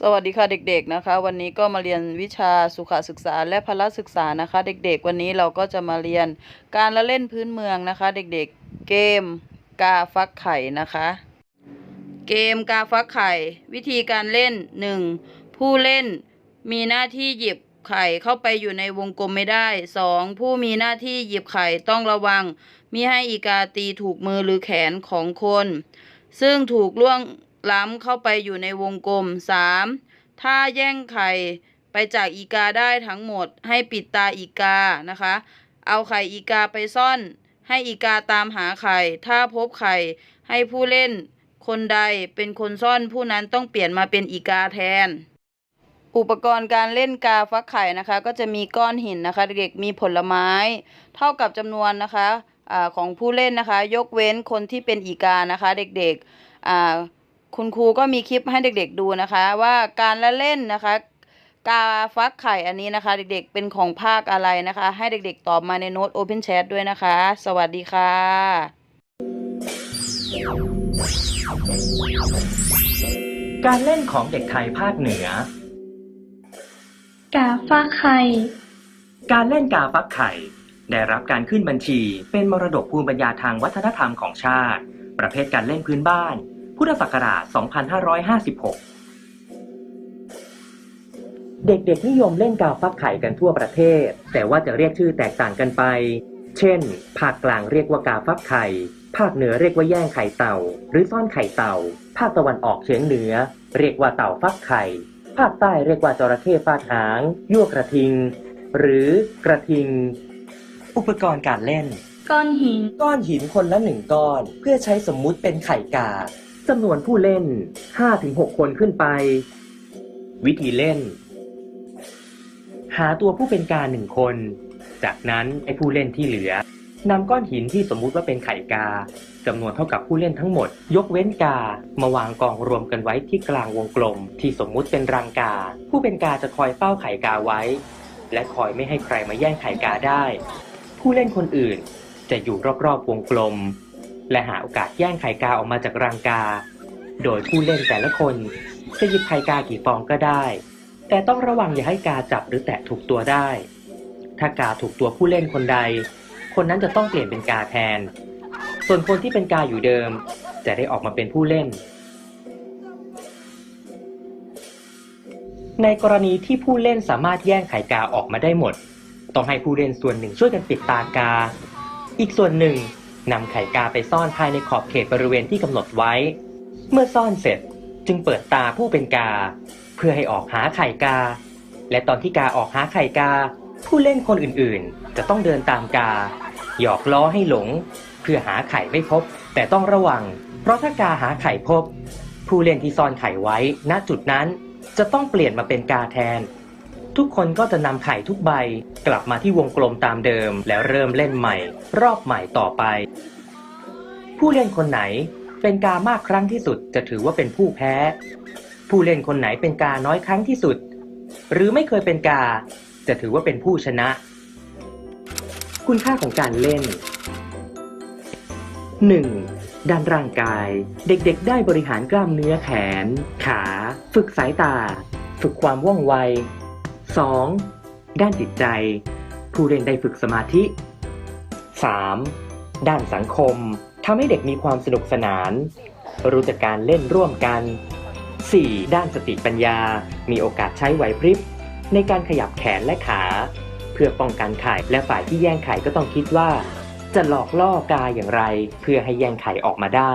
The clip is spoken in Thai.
สวัสดีค่ะเด็กๆนะคะ วันนี้ก็มาเรียนวิชาสุขศึกษาและพละศึกษานะคะ เด็กๆ วันนี้เราก็จะมาเรียนการละเล่นพื้นเมืองนะคะ เด็กๆ เกมกาฟักไข่นะคะ เกมกาฟักไข่ วิธีการเล่น 1. ผู้เล่นมีหน้าที่หยิบไข่เข้าไปอยู่ในวงกลมไม่ได้ 2. ผู้มีหน้าที่หยิบไข่ต้องระวังมิให้อีกาตีถูกมือหรือแขนของคน ซึ่งถูกล่วง ล้ำเข้าไปอยู่ในวงกลม 3. ถ้าแย่งไข่ไปจากอีกาได้ทั้งหมด ให้ปิดตาอีกานะคะ เอาไข่อีกาไปซ่อน ให้อีกาตามหาไข่ ถ้าพบไข่ ให้ผู้เล่น คนใดเป็นคนซ่อนผู้นั้นต้องเปลี่ยนมาเป็นอีกาแทน อุปกรณ์การเล่นกาฟักไข่นะคะ ก็จะมีก้อนหินนะคะ เด็กๆมีผลไม้ เท่ากับจำนวนนะคะอของผู้เล่นนะคะ ยกเว้นคนที่เป็นอีกานะคะ เด็กๆอ่า คุณครูก็มีคลิปให้เด็กๆดูนะคะ ว่าการละเล่นนะคะ กาฟักไข่อันนี้นะคะ เด็กๆเป็นของภาคอะไรนะคะ ให้เด็กๆตอบมาในโน้ต Open Chat ด้วยนะคะ สวัสดีค่ะ การเล่นของเด็กไทยภาคเหนือ กาฟ้าไข่การเล่นกาฟักไข่ ได้รับการขึ้นบัญชีเป็นมรดกภูมิปัญญาทางวัฒนธรรมของชาติ ประเภทการเล่นพื้นบ้าน พุทธศักราช 2556 เด็กๆนิยมเล่นกาฟักไข่กันทั่วประเทศ แต่ว่าจะเรียกชื่อแตกต่างกันไป เช่น ภาคกลางเรียกว่ากาฟักไข่ ภาคเหนือเรียกว่าแย่งไข่เต่า หรือซ่อนไข่เต่า ภาคตะวันออกเฉียงเหนือ เรียกว่าเต่าฟักไข่ ภาคใต้เรียกว่าจระเข้ฟาดหางยั่วกระทิง หรือกระทิง อุปกรณ์การเล่นก้อนหิน ก้อนหินคนละหนึ่งก้อน เพื่อใช้สมมุติเป็นไข่กา จำนวนผู้เล่น 5-6 คนขึ้นไป วิธีเล่น หาตัวผู้เป็นกาหนึ่งคน จากนั้นไอ้ผู้เล่นที่เหลือนำก้อนหินที่สมมุติว่าเป็นไข่กาจำนวนเท่ากับผู้เล่นทั้งหมด ยกเว้นกา มาวางกองรวมกันไว้ที่กลางวงกลม ที่สมมุติเป็นรังกา ผู้เป็นกาจะคอยเฝ้าไข่กาไว้ และคอยไม่ให้ใครมาแย่งไข่กาได้ ผู้เล่นคนอื่นจะอยู่รอบๆวงกลม และหาโอกาสแย่งไข่กาออกมาจากรังกา โดยผู้เล่นแต่ละคนจะหยิบไข่กากี่ฟองก็ได้ แต่ต้องระวังอย่าให้กาจับหรือแตะถูกตัวได้ ถ้ากาถูกตัวผู้เล่นคนใด คนนั้นจะต้องเปลี่ยนเป็นกาแทน ส่วนคนที่เป็นกาอยู่เดิม จะได้ออกมาเป็นผู้เล่น ในกรณีที่ผู้เล่นสามารถแย่งไข่กาออกมาได้หมด ต้องให้ผู้เล่นส่วนหนึ่งช่วยกันปิดตากา อีกส่วนหนึ่ง นำไข่กาไปซ่อนภายในขอบเขตบริเวณที่กำหนดไว้ เมื่อซ่อนเสร็จจึงเปิดตาผู้เป็นกา เพื่อให้ออกหาไข่กา และตอนที่กาออกหาไข่กา ผู้เล่นคนอื่นๆ จะต้องเดินตามกา หยอกล้อให้หลง เพื่อหาไข่ไม่พบ แต่ต้องระวัง เพราะถ้ากาหาไข่พบ ผู้เล่นที่ซ่อนไข่ไว้ณจุดนั้น จะต้องเปลี่ยนมาเป็นกาแทน ทุกคนก็จะนำไข่ทุกใบ กลับมาที่วงกลมตามเดิม แล้วเริ่มเล่นใหม่ รอบใหม่ต่อไป ผู้เล่นคนไหนเป็นกามากครั้งที่สุดจะถือว่าเป็นผู้แพ้ ผู้เล่นคนไหนเป็นกาน้อยครั้งที่สุด หรือไม่เคยเป็นกา จะถือว่าเป็นผู้ชนะ คุณค่าของการเล่น 1. ด้านร่างกาย เด็กๆ ได้บริหารกล้ามเนื้อแขน ขา ฝึกสายตา ฝึกความว่องไว 2. ด้านจิตใจ ผู้เล่นได้ฝึกสมาธิ 3. ด้านสังคมทำให้เด็กมีความสนุกสนาน รู้จักการเล่นร่วมกัน 4. ด้านสติปัญญา มีโอกาสใช้ไหวพริบ ในการขยับแขนและขา เพื่อป้องกันไข่และฝ่ายที่แย่งไข่ก็ต้องคิดว่า จะหลอกล่อกาอย่างไร เพื่อให้แย่งไข่ออกมาได้